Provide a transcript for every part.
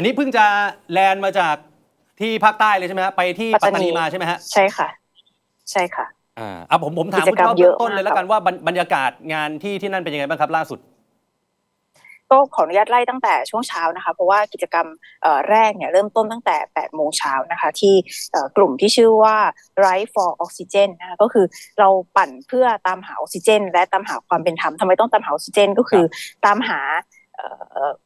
อันนี้เพิ่งจะแลนด์มาจากที่ภาคใต้เลยใช่ไหมฮะไปที่ปัตตานีมาใช่ไหมฮะใช่ค่ะ ใช่ค่ะอ่าอะผมผมถามกิคุจณกรรมพ่อเยเบื้ออะงต้นเลยมากแล้วกันครับว่าบรรบรรยากาศงานที่ที่นั่นเป็นยังไงบ้างครับ ล่าสุดก็ขออนุญาตไล่ตั้งแต่ช่วงเช้านะคะ เพราะว่ากิจกรรมเอ่อแรกเนี่ยเริ่มต้นตั้งแต่ 8 โมงเช้านะคะ ที่เอ่อกลุ่มที่ชื่อว่า Right for Oxygen นะคะก็คือเราปั่นเพื่อตามหาออกซิเจน และตามหาความเป็นธรรมทำไมต้องตามหาออกซิเจน ก็คือตามหาเอ่อ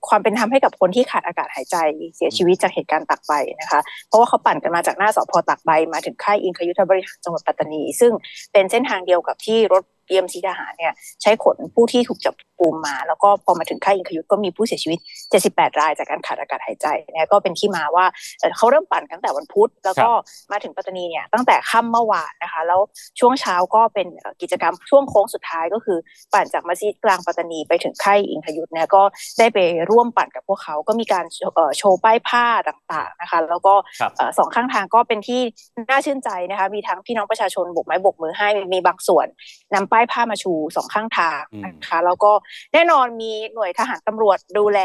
ความเป็นธรรมให้กับคนที่ขาดอากาศหายใจเสียชีวิตจากเหตุการณ์ตักใบนะคะ เพราะว่าเขาปั่นกันมาจากหน้าสพตักใบมาถึงค่ายอิงคยุทธบริหารจังหวัดปัตตานี ซึ่งเป็นเส้นทางเดียวกับที่รถ EMC ทหารเนี่ยใช้ขนผู้ที่ถูกจับกุมมา แล้วก็พอมาถึงค่ายอิงคยุทธก็มีผู้เสียชีวิต 78 รายจากการขาดอากาศหายใจนะก็เป็นที่มาว่าเอ่อเขาเริ่มปั่นกันตั้งแต่วันพุธ แล้วก็มาถึงปัตตานีเนี่ยตั้งแต่ค่ำเมื่อวานนะคะ แล้วช่วงเช้าก็เป็นเอ่อกิจกรรมช่วงโค้งสุดท้ายก็คือ ปั่นจากมัสยิดกลางปัตตานีไปถึงค่ายอิงคยุทธเนี่ยก็ได้ไปร่วมปั่นกับพวกเขาก็มีการเอ่อโชว์ป้ายผ้าต่างๆนะคะ แล้วก็ครับเอ่อสองข้างทางก็เป็นที่น่าชื่นใจนะคะมีทั้งพี่น้องประชาชนโบกไม้โบกมือให้มีบางส่วนนำป้ายผ้ามาชูสองข้างทางนะคะแล้วก็แน่นอนมีหน่วยทหารตำรวจดูแล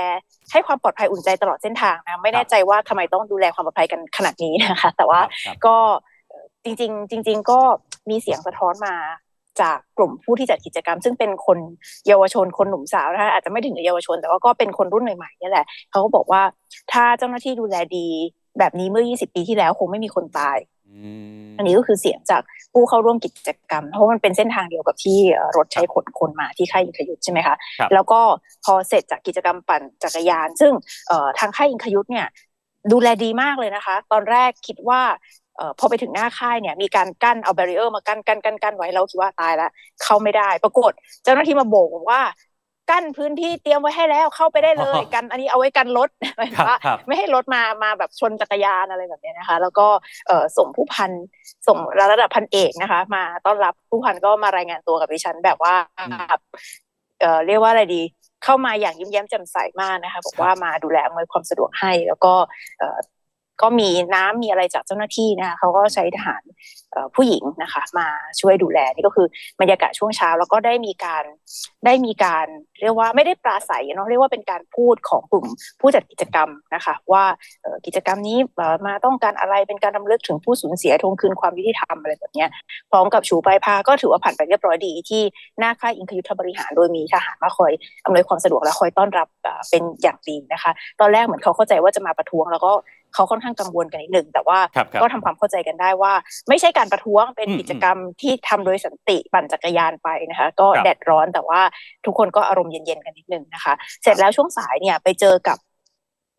ให้ความปลอดภัยอุ่นใจตลอดเส้นทางนะไม่แน่ใจว่าทำไมต้องดูแลความปลอดภัยกันขนาดนี้นะคะ แต่ว่าครับครับก็เอ่อจริง ๆ จริง ๆ ก็มีเสียงสะท้อนมาจากกลุ่มผู้ที่จัดกิจกรรม ซึ่งเป็นคนเยาวชนคนหนุ่มสาวนะคะอาจจะไม่ถึงกับเยาวชน แต่ว่าก็เป็นคนรุ่นใหม่ๆนี่แหละเขาก็บอกว่าถ้าเจ้าหน้าที่ดูแลดี แบบนี้เมื่อ 20 ปีที่แล้วคงไม่มีคนตาย อืมอันนี้ก็คือเสียงจากผู้เข้าร่วมกิจกรรม เพราะมันเป็นเส้นทางเดียวกับที่เอ่อรถใช้ขนคนมาที่ค่ายอิงคยุทธใช่ไหมคะครับแล้วก็พอเสร็จจากกิจกรรมปั่นจักรยาน ซึ่งเอ่อทางค่ายอิงคยุทธเนี่ยดูแลดีมากเลยนะคะ ตอนแรกคิดว่าเอ่อพอไปถึงหน้าค่ายเนี่ยมีการกั้นเอาแบรีเออร์มากั้นกั้นกั้นกั้นไว้เราคิดว่าตายแล้วเข้าไม่ได้ ปรากฏ เจ้าหน้าที่มาโบกบอกว่า กั้นพื้นที่เตรียมไว้ให้แล้วเข้าไปได้เลยกัน อันนี้เอาไว้กันรถหมายถึครังบว่าครับไม่ให้รถมามาแบบชนจักรยานอะไรแบบเนี้ยนะคะ แล้วก็เอ่อส่งผู้พันส่งระดับพันเอกนะคะ มาต้อนรับผู้พันก็มารายงานตัวกับดิฉันแบบว่าอืมเอ่อเรียกว่าอะไรดีเข้ามาอย่างยิ้มแย้มแจ่มใสมากนะคะบอกว่ามาดูแลอำนวยความสะดวกให้ แล้วก็เอ่อ ก็มีน้ำมีอะไรจากเจ้าหน้าที่นะคะเขาก็ใช้ทหารผู้หญิงนะคะมาช่วยดูแลนี่ก็คือบรรยากาศช่วงเช้า แล้วก็ได้มีการได้มีการเรียกว่าไม่ได้ปราศัยเนาะเรียกว่าเป็นการพูดของกลุ่มผู้จัดกิจกรรมนะคะว่ากิจกรรมนี้มาต้องการอะไรเป็นการรำลึกถึงผู้สูญเสียทวงคืนความยุติธรรมอะไรแบบนี้พร้อมกับชูป้ายผ้าก็ถือว่าผ่านไปเรียบร้อยดีที่หน้าค่ายอิงคยุทธบริหารโดยมีทหารมาคอยอำนวยความสะดวกและคอยต้อนรับเป็นอย่างดีนะคะ ตอนแรกเหมือนเขาเข้าใจว่าจะมาประท้วงแล้วก็ เขาค่อนข้างกังวลกันนิดหนึ่งแต่ว่าครับครับก็ทำความเข้าใจกันได้ว่า ไม่ใช่การประท้วงเป็นอืมกิจกรรมที่ทำโดยสันติปั่นจักรยานไปนะคะ ก็ครับแดดร้อนแต่ว่าทุกคนก็อารมณ์เย็นๆกันนิดหนึ่งนะคะ เสร็จแล้วช่วงสายเนี่ยไปเจอกับ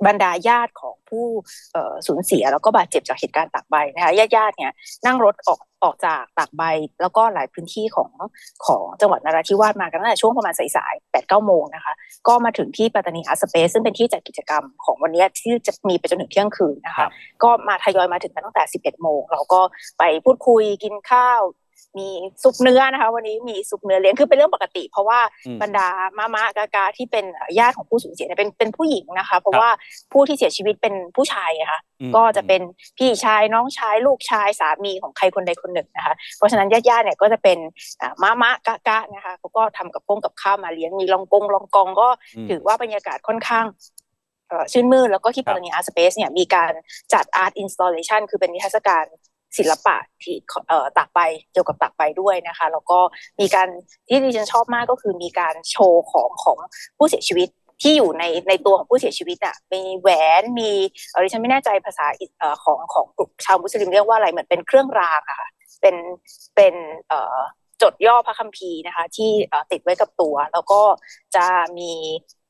บรรดาญาติของผู้เอ่อสูญเสียแล้วก็บาดเจ็บจากเหตุการณ์ตากใบนะคะญาติญาติๆเนี่ยนั่งรถออกออกจากตากใบ แล้วก็หลายพื้นที่ของของจังหวัดนราธิวาสมากันตั้งแต่ช่วงประมาณสายๆแปดเก้าโมงนะคะก็มาถึงที่ปัตตานีอาร์สเปซซึ่งเป็นที่จัดกิจกรรมของวันนี้ที่จะมีไปจนถึงเที่ยงคืนนะครัคะบก็มาทยอยมาถึงกันตั้งแต่11โมงเราก็ไปพูดคุยกินข้าว มีซุปเนื้อนะคะ วันนี้มีซุปเนื้อเลี้ยงคือเป็นเรื่องปกติ เพราะว่าอืมบรรดามามากากาที่เป็นญาติของผู้สูญเสียเนี่ยเป็นเป็นผู้หญิงนะคะ เพราะว่าผู้ที่เสียชีวิตเป็นผู้ชายอะค่ะอืมก็จะเป็นพี่ชายน้องชายลูกชายสามีของใครคนใดคนหนึ่งนะคะ เพราะฉะนั้นญาติญาติๆเนี่ยก็จะเป็นอ่ามามะกะกะนะคะเขาก็ทำกับพงกับข้าวมาเลี้ยงมีลองกงลองกองก็อืมถือว่าบรรยากาศค่อนข้างเอ่อชื่นมื่นแล้วก็ที่ครัปับตตานีอาร์ตสเปซเนี่ยมีการจัดอาร์ตอินสต l เลชันคือเป็นนิทรรศการ ศิลปะที่เอ่อตากใบเกี่ยวกับตากใบด้วยนะคะ แล้วก็มีการที่ดิฉันชอบมากก็คือมีการโชว์ของของผู้เสียชีวิตที่อยู่ในในตัวของผู้เสียชีวิตอะมีแหวนมีเออดิฉันไม่แน่ใจภาษาเอ่อของของกลุ่มชาวมุสลิมเรียกว่าอะไรเหมือนเป็นเครื่องรางอะค่ะเป็นเป็นเอ่อ จดย่อพระคัมภีร์นะคะ ที่ติดไว้กับตัว แล้วก็จะมี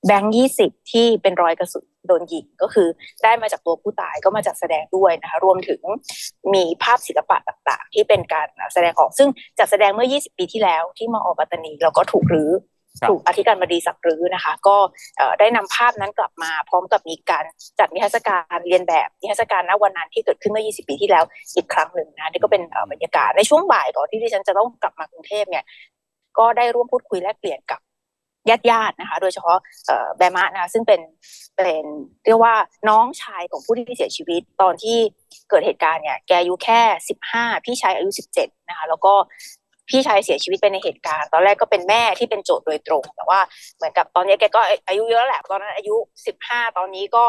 แบงค์ยี่สิบที่เป็นรอยกระสุนโดนยิงก็คือได้มาจากตัวผู้ตายก็มาจัดแสดงด้วยนะคะ รวมถึงมีภาพศิลปะต่างๆ ที่เป็นการแสดงออกซึ่งจัดแสดงเมื่อ 20 ปีที่แล้วที่มอปัตตานีแล้วก็ถูกรื้อ ถูกอธิการบดีสักรื้อนะคะ ก็ได้นำภาพนั้นกลับมาพร้อมกับมีการจัดนิทรรศการเรียนแบบนิทรรศการณวันนั้นที่เกิดขึ้นเมื่อ 20 ปีที่แล้วอีกครั้งหนึ่งนะนี่ก็เป็นบรรยากาศในช่วงบ่ายก่อนที่ดิฉันจะต้องกลับมากรุงเทพเนี่ยก็ได้ร่วมพูดคุยแลกเปลี่ยนกับญาติญาติๆนะคะ โดยเฉพาะเอ่อแบมะนะซึ่งเป็นเป็นเรียกว่าน้องชายของผู้ที่เสียชีวิตตอนที่เกิดเหตุการณ์เนี่ยแกอายุแค่สิบห้าพี่ชายอายุสิบเจ็ดนะคะ แล้วก็ พี่ชายเสียชีวิตไปในเหตุการณ์ ตอนแรกก็เป็นแม่ที่เป็นโจทย์โดยตรง แต่ว่าเหมือนกับตอนนี้แกก็อายุเยอะแล้วแหละตอนนั้นอายุสิบห้าตอนนี้ก็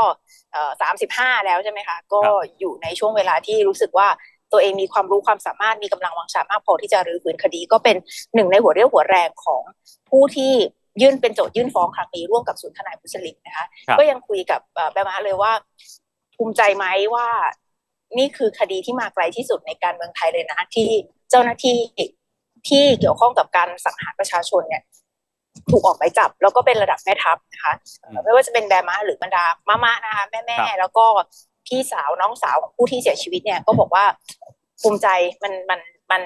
เอ่อสามสิบห้าแล้วใช่ไหมคะก็อยู่ในช่วงเวลาที่รู้สึกว่าตัวเองมีความรู้ความสามารถมีกำลังวังชามากพอที่จะรื้อฟื้นคดีก็เป็นหนึ่งในหัวเรี่ยวหัวแรงของผู้ที่ยื่นเป็นโจทย์ยื่นฟ้องครั้งนี้ร่วมกับศูนย์ทนายมุสลิมนะคะครับก็ยังคุยกับเอ่อแบมาเลยว่า ภูมิใจไหมว่า นี่คือคดีที่มาไกลที่สุดในการเมืองไทยเลยนะ ที่เจ้าหน้าที่ ที่เกี่ยวข้องกับการสังหารประชาชนเนี่ยถูกออกหมายจับ แล้วก็เป็นระดับแม่ทัพนะคะเอ่อไม่ว่าจะเป็นแบมาหรือบรรดามามะนะคะแม่ครัแม่บแล้วก็พี่สาวน้องสาวของผู้ที่เสียชีวิตเนี่ยก็บอกว่าภูมิใจมันมันมัน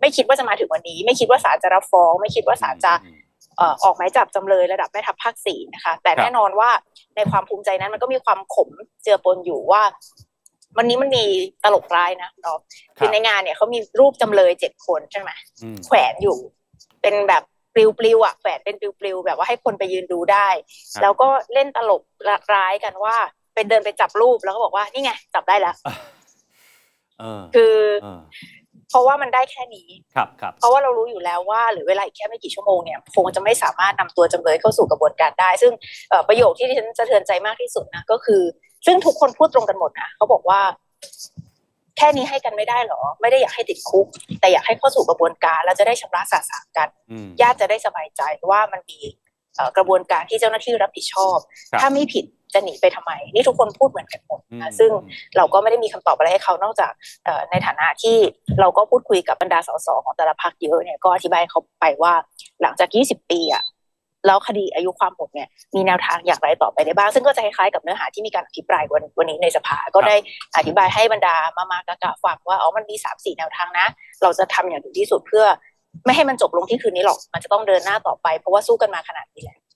ไม่คิดว่าจะมาถึงวันนี้ ไม่คิดว่าศาลจะรับฟ้อง ไม่คิดว่าศาลจะอืมเอ่อออกหมายจับจำเลยระดับแม่ทัพภาคสี่นะคะ แต่ครับแน่นอนว่าในความภูมิใจนั้นมันก็มีความขมเจือปนอยู่ว่า วันนี้มันมีตลกร้ายนะเนาะคคืรัอบในงานเนี่ยเขามีรูปจำเลยเจ็ดคนใช่ไหมอืมแขวนอยู่ เป็นแบบปลิวๆอะแขวนเป็นปลิวๆแบบว่าให้คนไปยืนดูได้ครับแล้วก็เล่นตลกร้ายกันว่า เป็นเดินไปจับรูปแล้วก็บอกว่านี่ไงจับได้แล้วเออคือเออเพราะว่ามันได้แค่นี้ครับครับเพราะว่าเรารู้อยู่แล้วว่าเหรือเวลาอีกแค่ไม่กี่ชั่วโมงเนี่ยคงจะไม่สามารถนำตัวจำเลยเข้าสู่กระบวนการได้ ซึ่งเอ่อประโยคที่ดิฉันสะเทือนใจมากที่สุดนะก็คือ ซึ่งทุกคนพูดตรงกันหมดนะเขาบอกว่า แค่นี้ให้กันไม่ได้หรอ ไม่ได้อยากให้ติดคุก แต่อยากให้เข้าสู่กระบวนการ แล้วจะได้ชำระสาสางกันอืมญาติจะได้สบายใจว่ามันมีเอ่อกระบวนการที่เจ้าหน้าที่รับผิดชอบครับถ้าไม่ผิดจะหนีไปทำไม นี่ทุกคนพูดเหมือนกันหมดอืมนะซึ่งเราก็ไม่ได้มีคำตอบอะไรให้เขานอกจากเอ่อในฐานะที่เราก็พูดคุยกับบรรดาสสของแต่ละพรรคเยอะเนี่ยก็อธิบายเขาไปว่าหลังจาก 20 ปีอะ แล้วคดีอายุความหมดเนี่ยมีแนวทางอย่างไรต่อไปได้บ้าง ซึ่งก็จะคล้ายๆกับเนื้อหาที่มีการอภิปรายวันวันนี้ในสภาก็ได้อธิบายให้บรรดามามากะกะฟังว่าอ๋อมันมีสามสี่แนวทางนะ เราจะทำอย่างถึงที่สุดเพื่อ ไม่ให้มันจบลงที่คืนนี้หรอกมันจะต้องเดินหน้าต่อไป เพราะว่าสู้กันมาขนาดนี้แล้วครับครับ